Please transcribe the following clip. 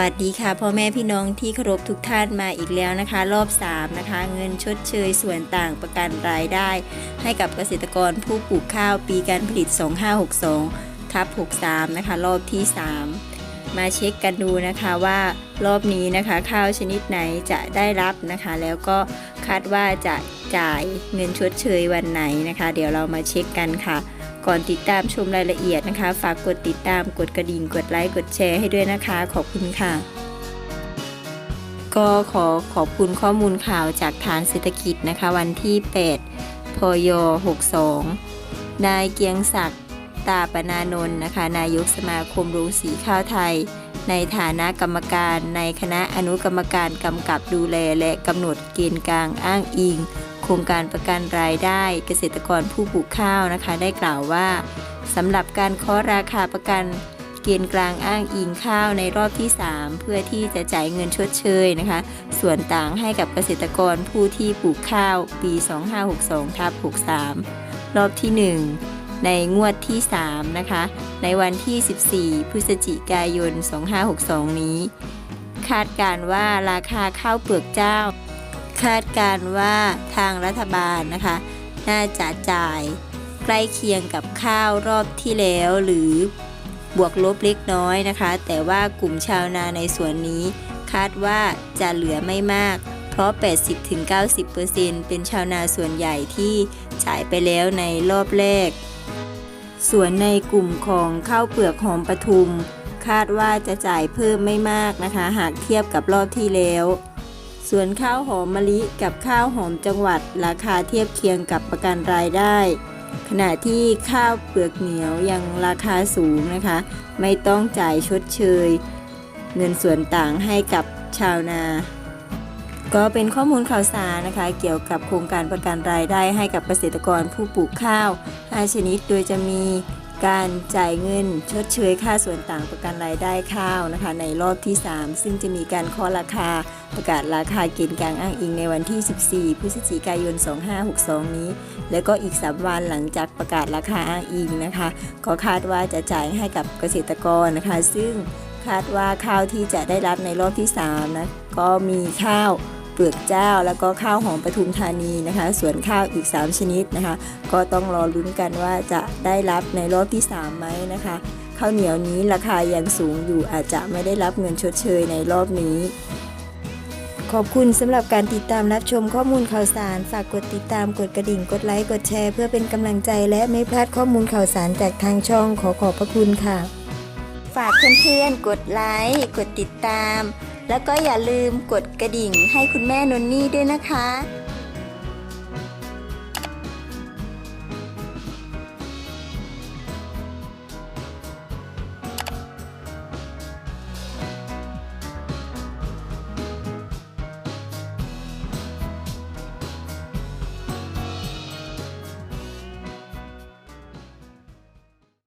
วัสดีค่ะพ่อแม่พี่น้องที่เคารพทุกท่านมาอีกแล้วนะคะ รอบ 3 นะคะ เงินชดเชยส่วนต่างประกันรายได้ ให้กับเกษตรกรผู้ปลูกข้าวปีการผลิต 2562ทับ63 นะคะ รอบที่ 3 มาเช็คกันดูนะคะว่ารอบนี้นะคะ ข้าวชนิดไหนจะได้รับนะคะ แล้วก็คาดว่าจะจ่ายเงินชดเชยวันไหนนะคะ เดี๋ยวเรามาเช็คกันค่ะ ก่อนติดตามชมรายละเอียดนะคะ ฝากกดติดตามกดกระดิ่ง กดไลค์ กดแชร์ให้ด้วยนะคะ ขอบคุณค่ะ ก็ขอขอบคุณข้อมูลข่าวจากฐานเศรษฐกิจนะคะ วันที่ 8 พย 62 นายเกียงศักดิ์ตาปนานนท์นะคะ นายกสมาคมโรงสีข้าวไทย ในฐานะกรรมการในคณะอนุกรรมการกำกับดูแลและกำหนดเกณฑ์กลางอ้างอิง โครงการประกันรายได้เกษตรกรผู้ปลูกข้าวนะคะ ได้กล่าวว่าสำหรับการเคาะราคาประกันเกณฑ์กลางอ้างอิงข้าวในรอบที่ 3 เพื่อที่จะจ่ายเงินชดเชยนะคะ ส่วนต่างให้กับเกษตรกรผู้ที่ปลูกข้าวปี 2562ทับ63 รอบที่ 1 ในงวดที่ 3 นะคะ ในวันที่ 14 พฤศจิกายน 2562 นี้ คาดการว่าราคาข้าวเปลือกเจ้า คาดการว่าทางรัฐบาลนะคะ น่าจะจ่ายใกล้เคียงกับข้าวรอบที่แล้วหรือบวกลบเล็กน้อยนะคะ แต่ว่ากลุ่มชาวนาในส่วนนี้ คาดว่าจะเหลือไม่มาก เพราะ 80-90%เป็นชาวนาส่วนใหญ่ที่จ่ายไปแล้วในรอบแรก ส่วนในกลุ่มของข้าวเปลือกหอมปทุม คาดว่าจะจ่ายเพิ่มไม่มากนะคะ หากเทียบกับรอบที่แล้ว ส่วนข้าวหอมมะลิกับข้าวหอมจังหวัด ราคาเทียบเคียงกับประกันรายได้ ขณะที่ข้าวเปลือกเหนียวยังราคาสูงนะคะ ไม่ต้องจ่ายชดเชย เงินส่วนต่างให้กับชาวนา ก็เป็นข้อมูลข่าวสารนะคะ เกี่ยวกับโครงการประกันรายได้ให้กับเกษตรกรผู้ปลูกข้าว 5 ชนิดโดยจะมี การจ่ายเงินชดเชยค่าส่วนต่างประกันรายได้ข้าวนะคะ ในรอบที่ 3 ซึ่งจะมีการเคาะราคาประกาศราคาเกณฑ์กลางอ้างอิงในวันที่ 14 พฤศจิกายน 2562 นี้ แล้วก็อีก 3 วันหลังจากประกาศราคาอ้างอิงนะคะ ก็คาดว่าจะจ่ายให้กับเกษตรกรนะคะ ซึ่งคาดว่าข้าวที่จะได้รับในรอบที่ 3 นะ ก็มีข้าว เปลือกเจ้า แล้วก็ข้าวหอมปทุมธานีนะคะ ส่วนข้าวอีก 3 ชนิดนะคะ ก็ต้องรอลุ้นกันว่าจะได้รับในรอบที่ 3 ไหมนะคะข้าวเหนียวนี้ราคายังสูงอยู่อาจจะไม่ได้รับเงินชดเชยในรอบนี้ ขอบคุณสำหรับการติดตามรับชมข้อมูลข่าวสาร ฝากกดติดตามกดกระดิ่งกดไลค์กดแชร์ เพื่อเป็นกำลังใจและไม่พลาดข้อมูลข่าวสารจากทางช่องขอขอบพระคุณค่ะ ฝากเพื่อนๆกดไลค์กดติดตาม แล้วก็อย่าลืมกดกระดิ่งให้คุณแม่นนนี่ด้วยนะคะ